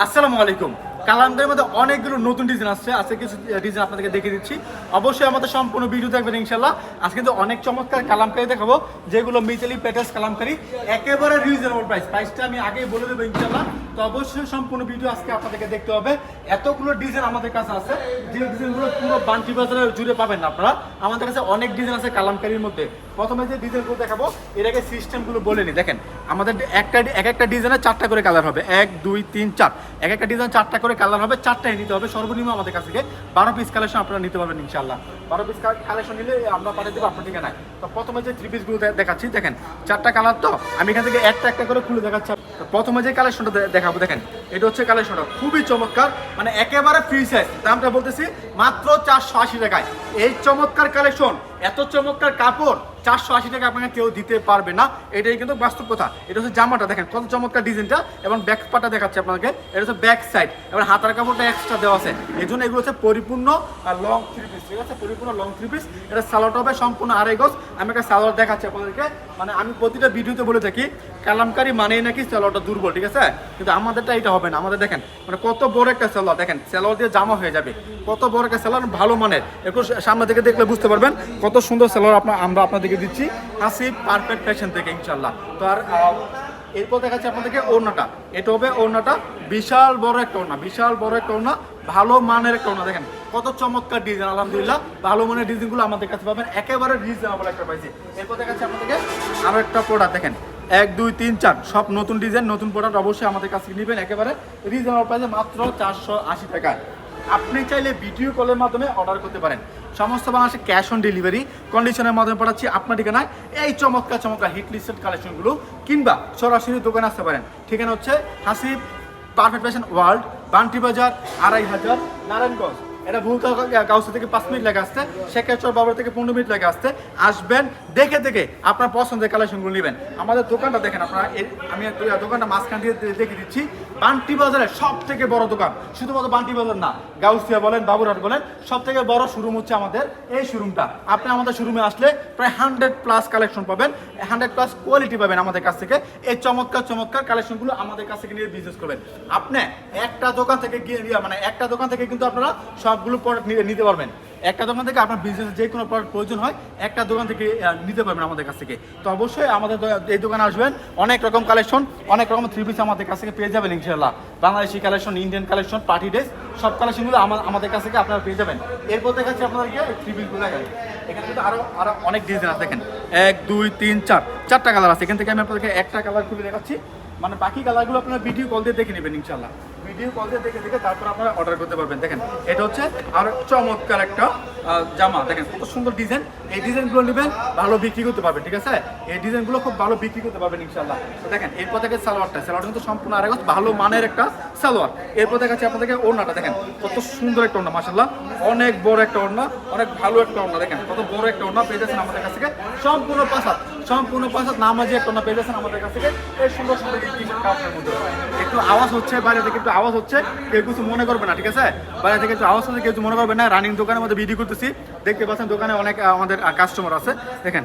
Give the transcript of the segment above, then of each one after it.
আসসালামু আলাইকুম। কালামদের মধ্যে অনেকগুলো নতুন ডিজাইন আসছে। আজকে কিছু ডিজাইন আপনাদেরকে দেখিয়ে দিচ্ছি। অবশ্যই আমাদের সম্পূর্ণ ভিডিও দেখবেন ইনশাল্লাহ আজকে কিন্তু অনেক চমৎকার কালামকারি দেখাবো, যেগুলো মিতালি পেটাস কালামকারি। একেবারে রিজনেবল প্রাইস প্রাইসটা আমি আগেই বলে দেবো ইনশাল্লাহ তো অবশ্যই সম্পূর্ণ ভিডিও আজকে আপনাদেরকে দেখতে হবে। এতগুলো ডিজাইন আমাদের কাছে আছে। যে ডিজাইনগুলো পুরো বান্টি বাজারে জুড়ে পাবেন আপনারা। আমাদের কাছে অনেক ডিজাইন আছে কালামকারির মধ্যে। প্রথমে যে ডিজাইনগুলো দেখাবো, এর আগে সিস্টেমগুলো বলে নি। দেখেন, আমাদের একটা এক একটা ডিজাইনে চারটা করে কালার হবে। এক, দুই, তিন, চার। এক একটা ডিজাইন চারটা করে কালার হবে, চারটাই নিতে হবে। সর্বনিম্ন আমাদের কাছ থেকে বারো পিস কালেকশন আপনারা নিতে পারবেন ইনশাল্লাহ বারো পিস কালেকশন নিলে আমরা পাঠিয়ে দেবো আপনার ঠিকানায়। তো প্রথমে যে থ্রি পিসগুলো দেখাচ্ছি, দেখেন, চারটা কালার তো, আমি এখান থেকে একটা একটা করে খুলে দেখাচ্ছি। প্রথমে যে কালেকশনটা দেখাবো, দেখেন এটা হচ্ছে কালেকশনটা খুবই চমৎকার মানে একেবারে ফ্রি সাইজ দামটা বলতেছি মাত্র চারশো আশি টাকায়। এই চমৎকার কালেকশন এত চমৎকার কাপড়, চারশো আশি টাকা আপনাকে কেউ দিতে পারবে না। এটাই কিন্তু বাস্তব কথা। এটা হচ্ছে জামাটা, দেখেন কত চমৎকার ডিজাইনটা এবং ব্যাক পাটা দেখাচ্ছে আপনাকে। এটা হচ্ছে ব্যাক সাইড এবং হাতার কাপড়টা এক্সট্রা দেওয়া আছে। এই জন্য এগুলো হচ্ছে পরিপূর্ণ লং থ্রি পিস ঠিক আছে? পরিপূর্ণ লং থ্রি পিস এটা সালোয়ারটা হবে, সম্পূর্ণ আড়াই গজ। আমি একটা সালোয়ার দেখাচ্ছি আপনাদেরকে। মানে আমি প্রতিটা ভিডিওতে বলে থাকি, কালামকারি মানেই নাকি সালোয়ারটা দুর্বল, ঠিক আছে? কিন্তু আমাদেরটা এটা হবে। না। আমাদের দেখেন মানে কত বড় একটা সালোয়ার দেখেন সালোয়ার দিয়ে জামা হয়ে যাবে। কত বড় একটা সালোয়ার ভালো মানের। একটু সামনে থেকে দেখলে বুঝতে পারবেন কত সুন্দর সালোয়ার আপনার আমরা আপনাদেরকে দিচ্ছি। হাসিব পারফেক্ট ফ্যাশন থেকে ইনশাল্লাহ তো আর এরপর দেখাচ্ছি আপনাদেরকে ওড়নাটা। এটা হবে ওড়নাটা, বিশাল বড় একটা ওড়না, বিশাল বড় একটা ওড়না, ভালো মানের একটা ওড়না। দেখেন, কত চমৎকার ডিজাইন আলহামদুলিল্লাহ। ভালো মানের ডিজাইনগুলো আমাদের কাছে পাবেন, একেবারে রিজনেবল একটা পাইছি এরপর দেখাচ্ছি আপনাদেরকে আরও একটা প্রোডাক্ট দেখেন। এক, দুই, তিন, চার। সব নতুন ডিজাইন নতুন প্রোডাক্ট অবশ্যই আমাদের কাছ থেকে নেবেন। একেবারে রিজনেবল প্রাইসে মাত্র চারশো আশি টাকা আপনি চাইলে ভিডিও কলের মাধ্যমে অর্ডার করতে পারেন। সমস্ত বাংলাদেশে ক্যাশ অন ডেলিভারি কন্ডিশনের মাধ্যমে পাঠাচ্ছি আপনার ঠিকানায়। এই চমৎকার চমৎকার হিট লিস্টেড কালেকশনগুলো কিংবা সরাসরি দোকানে আসতে পারেন। ঠিকানা হচ্ছে Hasib perfect fashion world Banti Bazar, আড়াই হাজার, নারায়ণগঞ্জ। এটা ভুল গাউসা থেকে পাঁচ মিনিট লাগে আসতে শেখাচর বাবার থেকে পনেরো মিনিট লাগে আসতে আসবেন, দেখে দেখে আপনার পছন্দের কালেকশনগুলো নেবেন। আমাদের দোকানটা দেখেন আপনারা আমি দোকানটা মাঝখান দিয়ে দেখে দিচ্ছি। বান্টি বাজারের সব থেকে বড় দোকান, শুধুমাত্র বান্টি বাজার না, গাউসিয়া বলেন, বাবুরহাট বলেন সব থেকে বড় শোরুম হচ্ছে আমাদের এই শোরুমটা আপনি আমাদের শোরুমে আসলে প্রায় হান্ড্রেড প্লাস কালেকশন পাবেন। হান্ড্রেড প্লাস কোয়ালিটি পাবেন আমাদের কাছ থেকে। এই চমৎকার চমৎকার কালেকশনগুলো আমাদের কাছ থেকে নিয়ে বিজনেস করবেন। আপনি একটা দোকান থেকে গিয়ে মানে একটা দোকান থেকে কিন্তু আপনারা সবগুলো প্রোডাক্ট নিতে পারবেন। একটা দোকান থেকে আপনার বিজনেস যে কোনো প্রোডাক্ট প্রয়োজন হয়, একটা দোকান থেকে নিতে পারবেন আমাদের কাছ থেকে। তো অবশ্যই আমাদের এই দোকানে আসবেন। অনেক রকম কালেকশন অনেক রকম থ্রি পিস আমাদের কাছ থেকে পেয়ে যাবেন ইনশাল্লাহ Bangladeshi collection Indian collection party dress সব কালেকশনগুলো আমাদের কাছ থেকে আপনারা পেয়ে যাবেন। এরপর দেখাচ্ছি আপনাদেরকে থ্রি পিসগুলো দেখাই এখানে কিন্তু আরও আরও অনেক ডিজাইন আছে, দেখেন। এক, দুই, তিন, চার। চারটা কালার আছে। এখান থেকে আমি আপনাদেরকে একটা কালার খুলে দেখাচ্ছি। মানে বাকি কালারগুলো আপনারা ভিডিও কল দিয়ে দেখে নেবেন ইনশাল্লাহ ভিডিও কল দেখে দেখে তারপর আপনারা অর্ডার করতে পারবেন। দেখেন, এটা হচ্ছে আর চমৎকার একটা জামা। দেখেন, কত সুন্দর ডিজাইন এই নেবেন, ভালো বিক্রি করতে ঠিক আছে? এই খুব ভালো বিক্রি করতে ইনশাল্লাহ দেখেন, এরপর সালোয়ারটা। কিন্তু সম্পূর্ণ ভালো মানের একটা সালোয়ার। এরপর দেখাচ্ছি আপনাদেরকে ওড়নাটা। দেখেন, কত সুন্দর একটা ওড়না অনেক বড় একটা ওড়না, অনেক ভালো একটা ওড়না। দেখেন, কত বড় একটা ওড়না পেয়ে যাচ্ছেন আমাদের কাছ থেকে। সম্পূর্ণ পাঁচাত সম্পূর্ণ পাঁচাত নামাজি একটা ওড়না পেয়ে যাচ্ছেন আমাদের কাছ থেকে। সুন্দর একটু আওয়াজ হচ্ছে, বাইরে থেকে একটু আওয়াজ হচ্ছে, কেউ কিছু মনে করবে না, ঠিক আছে? বাইরে থেকে একটু আওয়াজ হচ্ছে কেউ মনে করবে না। রানিং দোকানের মধ্যে ভিডিও করতেছি। দেখতে পাচ্ছেন দোকানে অনেক আমাদের কাস্টমার আছে। দেখেন,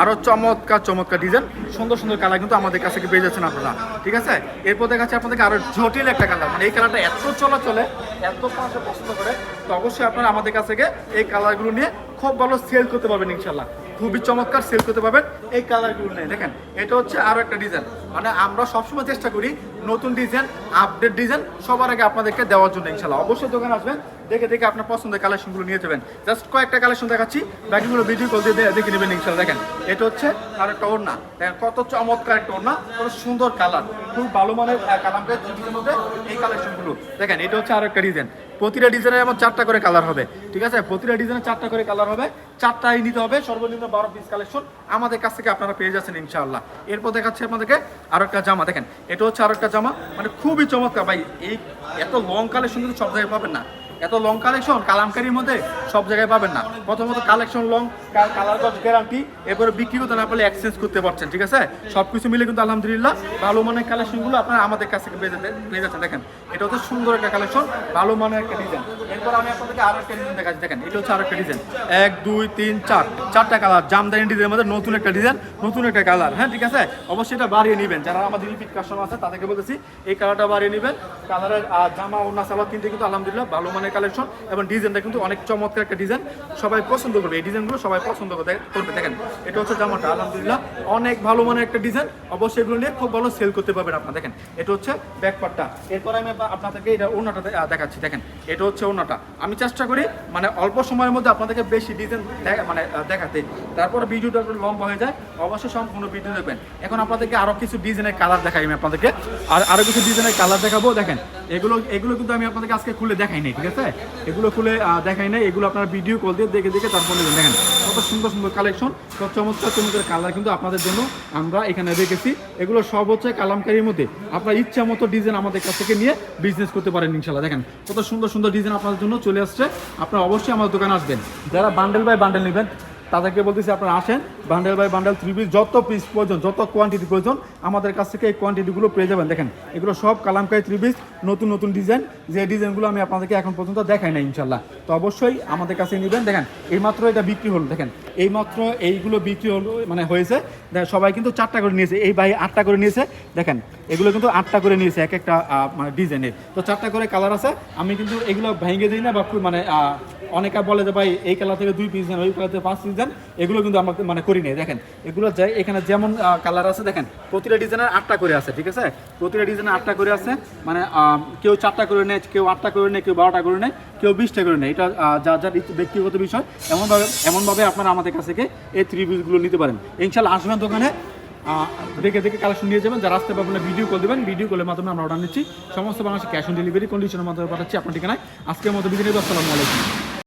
আরও চমৎকার চমৎকার ডিজাইন সুন্দর সুন্দর কালার কিন্তু আমাদের কাছে পেয়ে যাচ্ছেন আপনারা, ঠিক আছে? এরপর দেখাচ্ছে আপনাদেরকে আরও জটিল একটা কালার মানে এই কালারটা এত চলা চলে এত মানুষে পছন্দ করে, তো অবশ্যই আপনারা আমাদের কাছ থেকে এই কালারগুলো নিয়ে খুব ভালো সেল করতে পারবেন ইনশাল্লাহ খুবই চমৎকার সেল করতে পারবেন। এই কালারগুলো নিয়ে দেখেন, এটা হচ্ছে আরও একটা ডিজাইন। মানে আমরা সবসময় চেষ্টা করি নতুন ডিজাইন, আপডেট ডিজাইন সবার আগে আপনাদেরকে দেওয়ার জন্য ইনশাল্লাহ অবশ্যই দোকানে আসবেন, দেখে দেখে আপনার পছন্দের কালেকশনগুলো নিয়ে যাবেন। জাস্ট কয়েকটা কালেকশন দেখাচ্ছি, বাকিগুলো ভিডিও কল দিয়ে দেখে নেবেন ইনশাল্লাহ দেখেন, এটা হচ্ছে আর একটা ওড়না। কত চমৎকার একটা ওড়না, কত সুন্দর কালার। খুব ভালো মানের কালামটা মধ্যে এই কালেকশনগুলো। দেখেন, এটা হচ্ছে আর একটা ডিজাইন। প্রতিটা ডিজাইনের এমন চারটা করে কালার হবে, ঠিক আছে? প্রতিটা ডিজাইনের চারটা করে কালার হবে, চারটাই নিতে হবে, সর্বনিম্ন বারো পিস কালেকশন আমাদের কাছ থেকে আপনারা পেয়ে যাচ্ছেন ইনশাআল্লাহ। এরপর দেখাচ্ছি আপনাদেরকে আরও একটা জামা, দেখেন, এটা হচ্ছে আরও একটা জামা মানে খুবই চমৎকার। ভাই, এই এত লং কালেকশন কিন্তু সব জায়গায় পাবেন না। এত লং কালেকশন কালামকারির মধ্যে সব জায়গায় পাবেন না। প্রথমত কালেকশন লং কালার গজ গ্যারান্টি এরপরে বিক্রি করতে না পারলে এক্সচেঞ্জ করতে পারছেন, ঠিক আছে? সব কিছু মিলে কিন্তু আলহামদুলিল্লাহ ভালো মানের কালেকশনগুলো আপনারা আমাদের কাছ থেকে পেয়ে যাচ্ছেন। দেখেন, এটা হচ্ছে সুন্দর একটা কালেকশন ভালো মানের একটা ডিজাইন এরপর আমি আপনাদেরকে আরও একটা ডিজাইন দেখাচ্ছি। দেখেন, এটা হচ্ছে আরও একটা ডিজাইন এক, দুই, তিন, চার। চারটা কালার জামদানি ডিজাইনের মধ্যে নতুন একটা ডিজাইন নতুন একটা কালার হ্যাঁ ঠিক আছে? অবশ্যই এটা বাড়িয়ে নেবেন। যারা আমাদের রিপিট কাস্টমার আছে, তাদেরকে বলতেছি, এই কালারটা বাড়িয়ে নেবেন। কালারের জামা ও নাসালা কিনতে কিন্তু আলহামদুলিল্লাহ ভালো মানের কালেকশন এবং ডিজাইনটা কিন্তু অনেক চমৎকার একটা ডিজাইন। সবাই পছন্দ করবে। এই ডিজাইনগুলো সবাই পছন্দ করবে করবে। দেখেন, এটা হচ্ছে জামাটা। আলহামদুলিল্লাহ, অনেক ভালো মানের একটা ডিজাইন। অবশ্যই এগুলো নিয়ে খুব ভালো সেল করতে পারবেন আপনারা। দেখেন, এটা হচ্ছে ব্যাকপার্টটা এরপর আমি আপনাদেরকে এটা ওনাটা দেখাচ্ছি। দেখেন, এটা হচ্ছে ওনাটা আমি চেষ্টা করি মানে অল্প সময়ের মধ্যে আপনাদেরকে বেশি ডিজাইন মানে দেখাতে। তারপরে ভিডিওটা একটু লম্বা হয়ে যায়। অবশ্যই সম্পূর্ণ ভিডিও দেখবেন। এখন আপনাদেরকে আরও কিছু ডিজাইনের কালার দেখাই আমি আপনাদেরকে। আর আরও কিছু ডিজাইনের কালার দেখাবো। দেখেন এগুলো এগুলো কিন্তু আমি আপনাদেরকে আজকে খুলে দেখাই নাই, ঠিক আছে? এগুলো খুলে দেখাই নাই, এগুলো আপনারা ভিডিও কল দিয়ে দেখে দেখে তারপর নেবেন দেখেন, কত সুন্দর সুন্দর কালেকশন সব চমৎকার চমৎকার কালার কিন্তু আপনাদের জন্য আমরা এখানে রেখেছি। এগুলো সব হচ্ছে কালামকারির মধ্যে। আপনার ইচ্ছা মতো ডিজাইন আমাদের কাছ থেকে নিয়ে বিজনেস করতে পারেন ইনশাল্লাহ দেখেন, কত সুন্দর সুন্দর ডিজাইন আপনাদের জন্য চলে আসছে। আপনারা অবশ্যই আমাদের দোকানে আসবেন। যারা বান্ডেল বাই বান্ডেল নেবেন, তাদেরকে বলতেছি আপনারা আসেন। Bundle by bundle three piece যত পিস প্রয়োজন, যত কোয়ান্টিটি প্রয়োজন, আমাদের কাছ থেকে এই কোয়ান্টিটিগুলো পেয়ে যাবেন। দেখেন, এগুলো সব কালামকারি থ্রি পিস নতুন নতুন ডিজাইন যে ডিজাইনগুলো আমি আপনাদেরকে এখন পর্যন্ত দেখাই না ইনশাল্লাহ তো অবশ্যই আমাদের কাছে নেবেন। দেখেন, এইমাত্র এটা বিক্রি হলো। দেখেন, এইমাত্র এইগুলো বিক্রি হলো মানে হয়েছে। সবাই কিন্তু চারটা করে নিয়েছে। এই ভাই আটটা করে নিয়েছে। দেখেন, এগুলো কিন্তু আটটা করে নিয়েছে এক একটা মানে ডিজাইনের তো চারটা করে কালার আছে। আমি কিন্তু এগুলো ভেঙে দিই না বা মানে অনেকে বলে যে, ভাই, এই কালার থেকে দুই পিস দেন, ওই কালার থেকে পাঁচ পিস দেন। এগুলো কিন্তু আমাকে মানে করি নেই। দেখেন এগুলো যে এখানে যেমন কালার আছে দেখেন প্রতিটা ডিজাইনের আটটা করে আছে ঠিক আছে? প্রতিটা ডিজাইনের আটটা করে আছে মানে কেউ চারটা করে নেয় কেউ আটটা করে নেয় কেউ বারোটা করে নেয় কেউ বিশটা করে নেয়। এটা আহ, যার ব্যক্তিগত বিষয় এমনভাবে এমনভাবে আপনারা আমাদের কাছ থেকে এই থ্রি পিসগুলো নিতে পারেন। ইনশাল্লাহ আসবেন দোকানে দেখে দেখে কালেকশন নিয়ে যাবেন যারা আসতে পারবেন ভিডিও কল দেবেন ভিডিও কলের মাধ্যমে আমরা অর্ডার নিচ্ছি। সমস্ত বাংলাদেশে ক্যাশ অন ডেলিভারি কন্ডিশনের মাধ্যমে পাঠাচ্ছি আপনার ঠিকানায়। আজকের মতো বিদায় আসসালামু আলাইকুম।